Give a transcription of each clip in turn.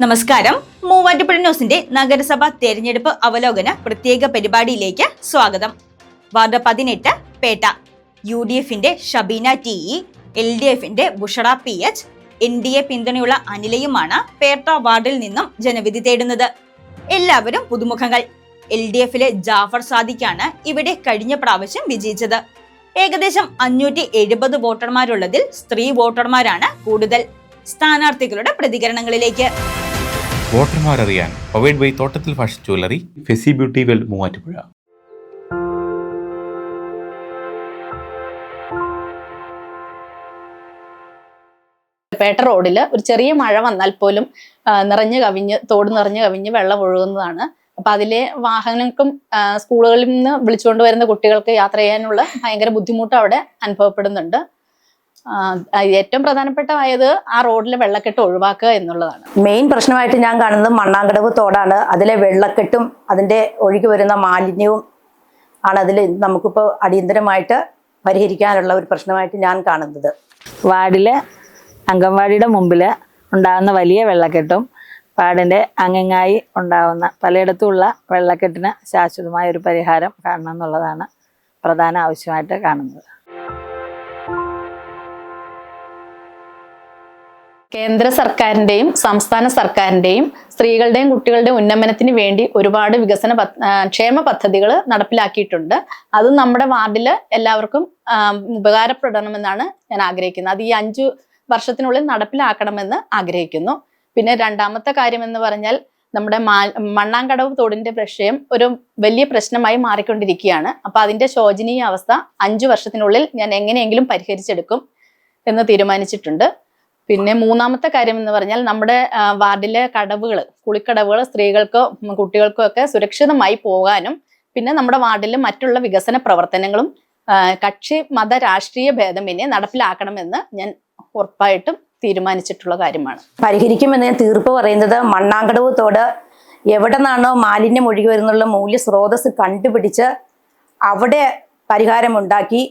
നമസ്കാരം. മൂവാറ്റുപുഴ ന്യൂസിന്റെ നഗരസഭ തെരഞ്ഞെടുപ്പ് അവലോകന പ്രത്യേക പരിപാടിയിലേക്ക് സ്വാഗതം. വാർഡ് പതിനെട്ട് പേട്ട. യു ഡി എഫിന്റെ Shabeena T E L D എഫിന്റെ Bushara P H N D A പിന്തുണയുള്ള അനിലയുമാണ് പേട്ട വാർഡിൽ നിന്നും ജനവിധി തേടുന്നത്. എല്ലാവരും പുതുമുഖങ്ങൾ. എൽ ഡി എഫിലെ ജാഫർ സാദിഖാണ് ഇവിടെ കഴിഞ്ഞ പ്രാവശ്യം വിജയിച്ചത്. ഏകദേശം അഞ്ഞൂറ്റി എഴുപത് വോട്ടർമാരുള്ളതിൽ സ്ത്രീ വോട്ടർമാരാണ് കൂടുതൽ. സ്ഥാനാർത്ഥികളുടെ പ്രതികരണങ്ങളിലേക്ക്. വോട്ടർമാർ അറിയാൻ powered by Thottathil fashion jewellery ഫെസി beauty well Muvattupuzha. Petta road ഒരു ചെറിയ മഴ വന്നാൽ പോലും നിറഞ്ഞ് കവിഞ്ഞ് തോട് നിറഞ്ഞു കവിഞ്ഞ് വെള്ളം ഒഴുകുന്നതാണ്. അപ്പൊ അതിലെ വാഹനങ്ങൾക്കും സ്കൂളുകളിൽ നിന്ന് വിളിച്ചുകൊണ്ട് വരുന്ന കുട്ടികൾക്ക് യാത്ര ചെയ്യാനുള്ള ഭയങ്കര ബുദ്ധിമുട്ട് അവിടെ അനുഭവപ്പെടുന്നുണ്ട്. ഏറ്റവും പ്രധാനപ്പെട്ടതായത് ആ റോഡിലെ വെള്ളക്കെട്ട് ഒഴിവാക്കുക എന്നുള്ളതാണ്. മെയിൻ പ്രശ്നമായിട്ട് ഞാൻ കാണുന്നത് മണ്ണാങ്കടവ് തോടാണ്. അതിലെ വെള്ളക്കെട്ടും അതിന്റെ ഒഴുകി വരുന്ന മാലിന്യവും ആണ് അതിൽ നമുക്കിപ്പോൾ അടിയന്തരമായിട്ട് പരിഹരിക്കാനുള്ള ഒരു പ്രശ്നമായിട്ട് ഞാൻ കാണുന്നത്. വാർഡിലെ അംഗൻവാടിയുടെ മുമ്പിൽ ഉണ്ടാകുന്ന വലിയ വെള്ളക്കെട്ടും വാർഡിന്റെ അങ്ങങ്ങായി ഉണ്ടാകുന്ന പലയിടത്തുമുള്ള വെള്ളക്കെട്ടിന് ശാശ്വതമായ ഒരു പരിഹാരം കാണണം എന്നുള്ളതാണ് പ്രധാന ആവശ്യമായിട്ട് കാണുന്നത്. കേന്ദ്ര സർക്കാരിന്റെയും സംസ്ഥാന സർക്കാരിന്റെയും സ്ത്രീകളുടെയും കുട്ടികളുടെയും ഉന്നമനത്തിന് വേണ്ടി ഒരുപാട് വികസന ക്ഷേമ പദ്ധതികൾ നടപ്പിലാക്കിയിട്ടുണ്ട്. അത് നമ്മുടെ വാർഡിൽ എല്ലാവർക്കും ഉപകാരപ്പെടണമെന്നാണ് ഞാൻ ആഗ്രഹിക്കുന്നത്. അത് ഈ അഞ്ചു വർഷത്തിനുള്ളിൽ നടപ്പിലാക്കണമെന്ന് ആഗ്രഹിക്കുന്നു. പിന്നെ രണ്ടാമത്തെ കാര്യം എന്ന് പറഞ്ഞാൽ നമ്മുടെ മണ്ണാങ്കടവ് തോടിന്റെ വിഷയം ഒരു വലിയ പ്രശ്നമായി മാറിക്കൊണ്ടിരിക്കുകയാണ്. അപ്പൊ അതിന്റെ ശോചനീയ അവസ്ഥ അഞ്ചു വർഷത്തിനുള്ളിൽ ഞാൻ എങ്ങനെയെങ്കിലും പരിഹരിച്ചെടുക്കും എന്ന് തീരുമാനിച്ചിട്ടുണ്ട്. പിന്നെ മൂന്നാമത്തെ കാര്യം എന്ന് പറഞ്ഞാൽ നമ്മുടെ വാർഡിലെ കടവുകൾ കുളിക്കടവുകൾ സ്ത്രീകൾക്കോ കുട്ടികൾക്കോ ഒക്കെ സുരക്ഷിതമായി പോകാനും പിന്നെ നമ്മുടെ വാർഡിൽ മറ്റുള്ള വികസന പ്രവർത്തനങ്ങളും കക്ഷി മത രാഷ്ട്രീയ ഭേദം ഭേദമന്യേ നടപ്പിലാക്കണമെന്ന് ഞാൻ ഉറപ്പായിട്ടും തീരുമാനിച്ചിട്ടുള്ള കാര്യമാണ്. പരിഹരിക്കുമെന്ന് ഞാൻ തീർപ്പ് പറയുന്നത് മണ്ണാങ്കടവ് തോട് എവിടെ നിന്നാണോ മാലിന്യം ഒഴുകി വരുന്നുള്ള മൂല്യ സ്രോതസ് കണ്ടുപിടിച്ച് അവിടെ പരിഹാരമുണ്ടാക്കി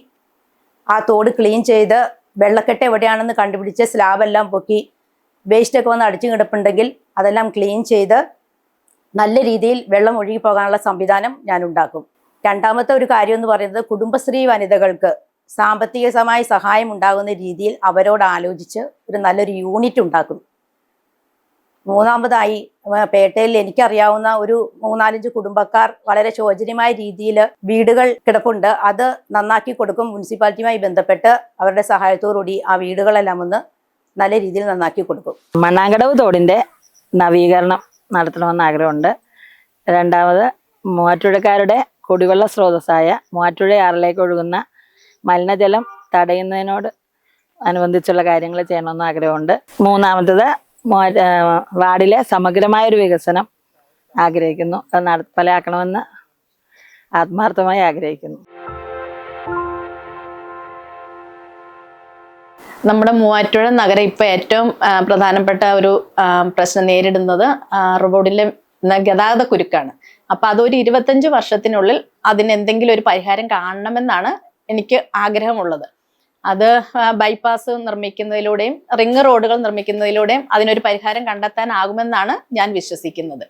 ആ തോട് ക്ലീൻ ചെയ്ത് വെള്ളക്കെട്ട് എവിടെയാണെന്ന് കണ്ടുപിടിച്ച് സ്ലാബെല്ലാം പൊക്കി വേസ്റ്റൊക്കെ വന്ന് അടിച്ചു കിടപ്പുണ്ടെങ്കിൽ അതെല്ലാം ക്ലീൻ ചെയ്ത് നല്ല രീതിയിൽ വെള്ളം ഒഴുകി പോകാനുള്ള സംവിധാനം ഞാൻ ഉണ്ടാക്കും. രണ്ടാമത്തെ ഒരു കാര്യം എന്ന് പറയുന്നത് കുടുംബശ്രീ വനിതകൾക്ക് സാമ്പത്തികമായി സഹായം ഉണ്ടാകുന്ന രീതിയിൽ അവരോട് ആലോചിച്ച് ഒരു നല്ലൊരു യൂണിറ്റ് ഉണ്ടാക്കും. മൂന്നാമതായി പേട്ടയിൽ എനിക്കറിയാവുന്ന ഒരു മൂന്നാലഞ്ച് കുടുംബക്കാർ വളരെ ശോചനീയമായ രീതിയിൽ വീടുകൾ കിടപ്പുണ്ട്. അത് നന്നാക്കി കൊടുക്കും മുനിസിപ്പാലിറ്റിയുമായി ബന്ധപ്പെട്ട് അവരുടെ സഹായത്തോടുകൂടി ആ വീടുകളെല്ലാം ഒന്ന് നല്ല രീതിയിൽ നന്നാക്കി കൊടുക്കും. മണ്ണാങ്കടവ് തോടിന്റെ നവീകരണം നടത്തണമെന്ന് ആഗ്രഹമുണ്ട്. രണ്ടാമത് മൂവാറ്റുഴക്കാരുടെ കുടിവെള്ള സ്രോതസ്സായ മൂവാറ്റുഴയാറിലേക്ക് ഒഴുകുന്ന മലിനജലം തടയുന്നതിനോട് അനുബന്ധിച്ചുള്ള കാര്യങ്ങൾ ചെയ്യണമെന്ന് ആഗ്രഹമുണ്ട്. മൂന്നാമത്തത് വാർഡിലെ സമഗ്രമായൊരു വികസനം ആഗ്രഹിക്കുന്നു. അത് നടപ്പിലാക്കണമെന്ന് ആത്മാർത്ഥമായി ആഗ്രഹിക്കുന്നു. നമ്മുടെ മൂവാറ്റുപുഴ നഗരം ഇപ്പൊ ഏറ്റവും പ്രധാനപ്പെട്ട ഒരു പ്രശ്നം നേരിടുന്നത് റോഡിലെ ഗതാഗത കുരുക്കാണ്. അപ്പൊ അതൊരു ഇരുപത്തഞ്ച് വർഷത്തിനുള്ളിൽ അതിന് എന്തെങ്കിലും ഒരു പരിഹാരം കാണണമെന്നാണ് എനിക്ക് ആഗ്രഹമുള്ളത്. അത് ബൈപ്പാസ് നിർമ്മിക്കുന്നതിലൂടെയും റിംഗ് റോഡുകൾ നിർമ്മിക്കുന്നതിലൂടെയും അതിനൊരു പരിഹാരം കണ്ടെത്താനാകുമെന്നാണ് ഞാൻ വിശ്വസിക്കുന്നത്.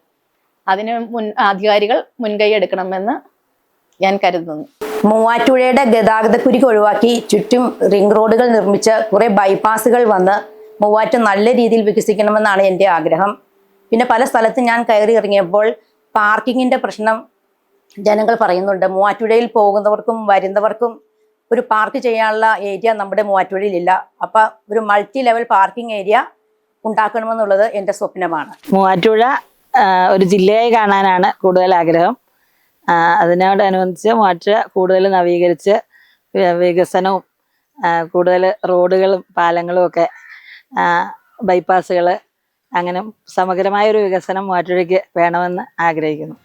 അതിന് മുൻ അധികാരികൾ മുൻകൈ എടുക്കണമെന്ന് ഞാൻ കരുതുന്നു. മൂവാറ്റുപുഴയുടെ ഗതാഗതക്കുരുക്ക് ഒഴിവാക്കി ചുറ്റും റിംഗ് റോഡുകൾ നിർമ്മിച്ച് കുറേ ബൈപ്പാസുകൾ വന്ന് മൂവാറ്റ നല്ല രീതിയിൽ വികസിക്കണമെന്നാണ് എന്റെ ആഗ്രഹം. പിന്നെ പല സ്ഥലത്തും ഞാൻ കയറി ഇറങ്ങിയപ്പോൾ പാർക്കിങ്ങിന്റെ പ്രശ്നം ജനങ്ങൾ പറയുന്നുണ്ട്. മൂവാറ്റുപുഴയിൽ പോകുന്നവർക്കും വരുന്നവർക്കും ഒരു പാർക്ക് ചെയ്യാനുള്ള ഏരിയ നമ്മുടെ മൂവാറ്റുപുഴയിലില്ല. അപ്പൊ ഒരു മൾട്ടി ലെവൽ പാർക്കിംഗ് ഏരിയ ഉണ്ടാക്കണമെന്നുള്ളത് എന്റെ സ്വപ്നമാണ്. മൂവാറ്റുപുഴ ഒരു ജില്ലയായി കാണാനാണ് കൂടുതൽ ആഗ്രഹം. അതിനോടനുബന്ധിച്ച് മൂവാറ്റുപുഴ കൂടുതൽ നവീകരിച്ച് വികസനവും കൂടുതൽ റോഡുകളും പാലങ്ങളും ഒക്കെ ബൈപ്പാസുകൾ അങ്ങനെ സമഗ്രമായ ഒരു വികസനം മൂവാറ്റുപുഴയ്ക്ക് വേണമെന്ന് ആഗ്രഹിക്കുന്നു.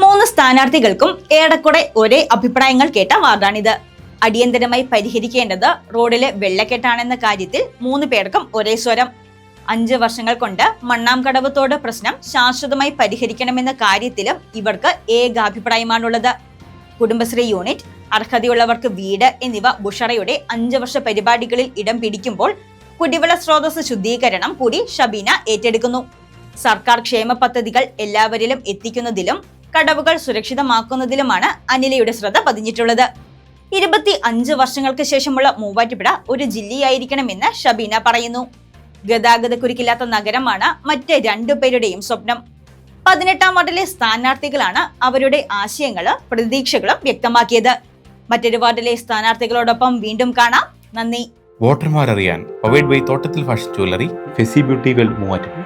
മൂന്ന് സ്ഥാനാർത്ഥികൾക്കും ഏറെക്കുറെ ഒരേ അഭിപ്രായങ്ങൾ കേട്ട വാർഡാണിത്. അടിയന്തരമായി പരിഹരിക്കേണ്ടത് റോഡിലെ വെള്ളക്കെട്ടാണെന്ന കാര്യത്തിൽ മൂന്ന് പേർക്കും ഒരേ സ്വരം. അഞ്ച് വർഷങ്ങൾ കൊണ്ട് മണ്ണാംകടവ് തോട് പ്രശ്നം ശാശ്വതമായി പരിഹരിക്കണമെന്ന കാര്യത്തിലും ഇവർക്ക് ഏകാഭിപ്രായമാണുള്ളത്. കുടുംബശ്രീ യൂണിറ്റ് അർഹതയുള്ളവർക്ക് വീട് എന്നിവ ബുഷറയുടെ അഞ്ച് വർഷ പരിപാടികളിൽ ഇടം പിടിക്കുമ്പോൾ കുടിവെള്ള സ്രോതസ് ശുദ്ധീകരണം കൂടി ഷബീന ഏറ്റെടുക്കുന്നു. സർക്കാർ ക്ഷേമ പദ്ധതികൾ എല്ലാവരിലും എത്തിക്കുന്നതിലും കടവുകൾ സുരക്ഷിതമാക്കുന്നതിലുമാണ് അനിലയുടെ ശ്രദ്ധ പതിഞ്ഞിട്ടുള്ളത്. ഇരുപത്തി അഞ്ച് വർഷങ്ങൾക്ക് ശേഷമുള്ള മൂവാറ്റുപുഴ ഒരു ജില്ലയായിരിക്കണമെന്ന് ഷബീന പറയുന്നു. ഗതാഗതക്കുരുക്കില്ലാത്ത നഗരമാണ് മറ്റ് രണ്ടുപേരുടെയും സ്വപ്നം. പതിനെട്ടാം വാർഡിലെ സ്ഥാനാർത്ഥികളാണ് അവരുടെ ആശയങ്ങളും പ്രതീക്ഷകളും വ്യക്തമാക്കിയത്. മറ്റൊരു വാർഡിലെ സ്ഥാനാർത്ഥികളോടൊപ്പം വീണ്ടും കാണാം. നന്ദി. വോട്ടർമാർ അറിയാൻ powered by Thottathil fashion jewellery ഫെസി beauty well Muvattupuzha.